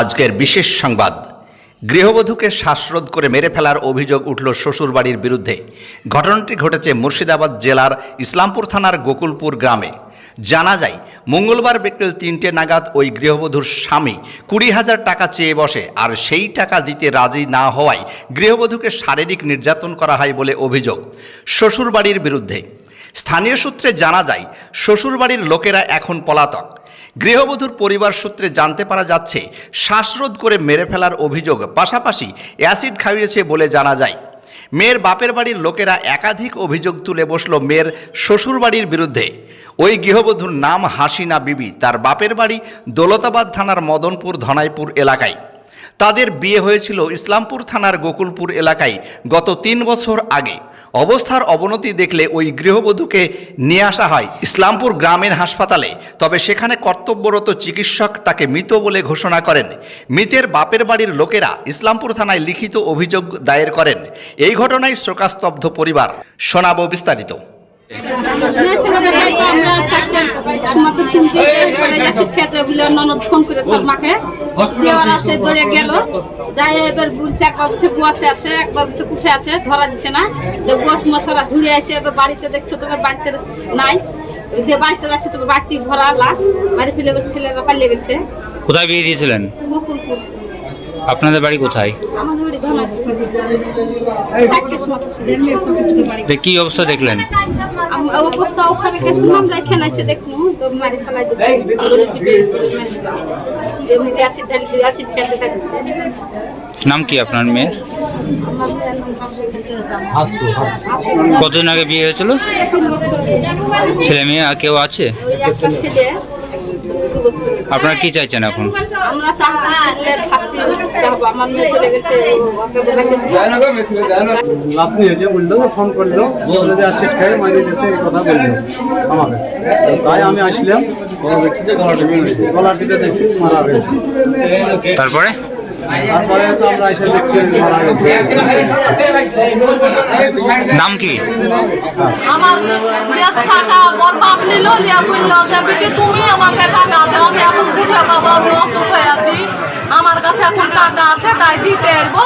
আজকের বিশেষ সংবাদ। গৃহবধূকে শ্বাসরোধ করে মেরে ফেলার অভিযোগ উঠল শ্বশুরবাড়ির বিরুদ্ধে। ঘটনাটি ঘটেছে মুর্শিদাবাদ জেলার ইসলামপুর থানার গোকুলপুর গ্রামে। জানা যায়, মঙ্গলবার বিকেল তিনটে নাগাদ ওই গৃহবধূর স্বামী কুড়ি হাজার টাকা চেয়ে বসে আর সেই টাকা দিতে রাজি না হওয়ায় গৃহবধূকে শারীরিক নির্যাতন করা হয় বলে অভিযোগ শ্বশুরবাড়ির বিরুদ্ধে। স্থানীয় সূত্রে জানা যায়, শ্বশুরবাড়ির লোকেরা এখন পলাতক। গৃহবধূর পরিবার সূত্রে জানতে পারা যাচ্ছে, শ্বাসরোধ করে মেরে ফেলার অভিযোগ পাশাপাশি অ্যাসিড খাইয়েছে বলে জানা যায়। মেয়ের বাপের বাড়ির লোকেরা একাধিক অভিযোগ তুলে বসল মেয়ের শ্বশুরবাড়ির বিরুদ্ধে। ওই গৃহবধূর নাম হাসিনা বিবি, তার বাপের বাড়ি দৌলতাবাদ থানার মদনপুর ধনাইপুর এলাকায়। তাদের বিয়ে হয়েছিল ইসলামপুর থানার গোকুলপুর এলাকায় গত তিন বছর আগে। অবস্থার অবনতি দেখলে ওই গৃহবধূকে নিয়ে আসা হয় ইসলামপুর গ্রামীণ হাসপাতালে। তবে সেখানে কর্তব্যরত চিকিৎসক তাকে মৃত বলে ঘোষণা করেন। মৃতের বাপের বাড়ির লোকেরা ইসলামপুর থানায় লিখিত অভিযোগ দায়ের করেন। এই ঘটনায় শোকাস্তব্ধ পরিবার। শোনাব বিস্তারিত। বলে ননদ ফোন ওর মাকে দেওয়ার আসে ধরে এবার বলছে একবার বলছে কুয়াশে আছে একবার বলছে কুঠে আছে ধরা দিচ্ছে না গোস মশলা ঘুরে আসে এবার বাড়িতে দেখছ তোমার বাড়িতে নাই দিয়ে বাড়িতে যাচ্ছে তোমার বাড়িতে ভরা লাশ বাড়ি ফেলে ছেলেরা পালিয়ে গেছে কোথায় বিয়ে দিয়েছিলেন? আপনাদের বাড়ি কোথায়? কি অবস্থা দেখলেন? নাম কি আপনার মেয়ের? কতদিন আগে বিয়ে হয়েছিল? ছেলে মেয়ে আর কেউ আছে? আপনারা কি চাইছেন এখন? আমরা বলল ফোন করল বলল যে আসছে খেয়ে মাইনে দিয়েছে এই কথা বলল আমাকে। তাই আমি আসলাম। গলা টিপে দেখছি মারা গেছে। তারপরে? তারপরে তো আমরা এসে দেখছি মারা গেছে। নাম কি? আমার বাপ লিয়া বলল যে বেটি তুমি আমাকে টাকা দাও, আমি এখন বুঝে বাবা আমি অসুখ হয়ে আছি। আমার কাছে এখন টাকা আছে, তাই দিতে এরবো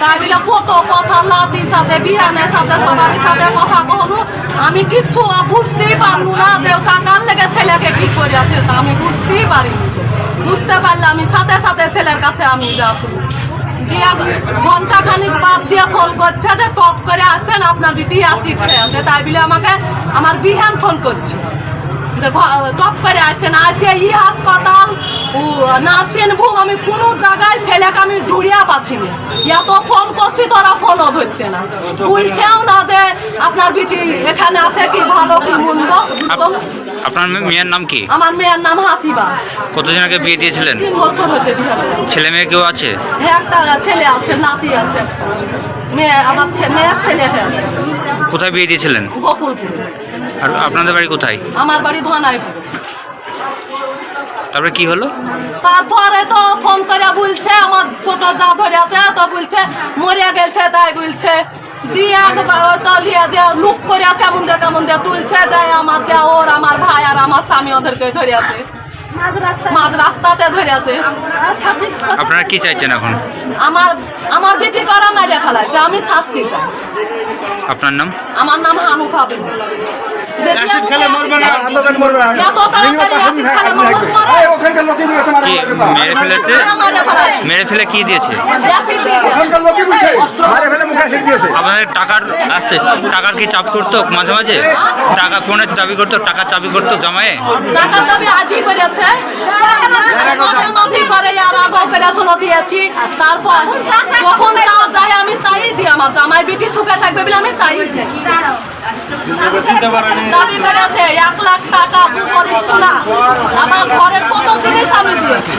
তাই বলে, কত কথা লাদির সাথে, বিয়ানের সাথে, সবারই সাথে কথা কহনো আমি কিচ্ছু বুঝতেই পারব না যে টাকার লেগে ছেলেকে কি করে আছে। তা আমি বুঝতেই পারিনি। বুঝতে পারলে আমি সাথে সাথে ছেলের কাছে আমি যাব। দিয়া ঘণ্টা খানিক বাদ দিয়ে ফোন করছে যে, টপ করে আসছেন, আপনার বিটি অ্যাসিড খেয়ে আছে। তাই বলে আমাকে, আমার বিহান ফোন করছে। টপ করে আসেন আসে ই হাসপাতাল ও নার্সিং হোম আমি কোনো জায়গায় ছেলেকে আমি দূরিয়া পাচ্ছি না। এত ফোন করছি তোরা ফোনও ধরছে না। বলছেও না যে আপনার বিটি এখানে আছে কি ভালো কি মন্দ। আপনার মেয়ের নাম কি? আমার মেয়ের নাম হাসিবা। কতদিন আগে বিয়ে দিয়েছিলেন? তিন বছর হচ্ছে ছেলে মেয়ে কেউ আছে? হ্যাঁ, একটা ছেলে আছে নাতি আছে। মেয়ে আমার মেয়ের ছেলে হয়ে। আছে কোথায় বিয়ে দিয়েছিলেন? গোকুলপুর আর আপনাদের বাড়ি কোথায়? আমার বাড়ি ধনাইপুর। তারপরে কি হলো? তারপরে তো ফোন করে বলছে আমার ছোট যা ধরে আছে তো বলছে মরে গেছে তাই বলছে। দিয়ে একবার তো লিয়ে যে লুক করে কেমন দিয়ে কেমন দিয়ে তুলছে যে আমার দেয়া ওর আমার ভাই আর আমার স্বামী ওদেরকে ধরে আছে মাঝ রাস্তাতে ধরে আছে। আপনারা কি চাইছেন এখন? আমার আমার বেটি করা মেরে যে আমি শাস্তি চাই। আপনার নাম? আমার নাম হানুফা বিন। এত তাড়াতাড়ি মরে ফেলেছে? মেরে ফেলে কি দিয়েছে? আপনাদের টাকার আসতে টাকার কি চাপ করতো মাঝে মাঝে? টাকা ফোনের চাবি করতো টাকার চাবি করতো জামায়ে টাকা তারপর যখন যা যায় আমি তাই দিই। আমার জামাই বিটি সুখে থাকবে বলে আমি তাই দিই। দাবি করেছে এক লাখ টাকা উপরে সোনা আমার ঘরের কত জিনিস আমি দিয়েছি?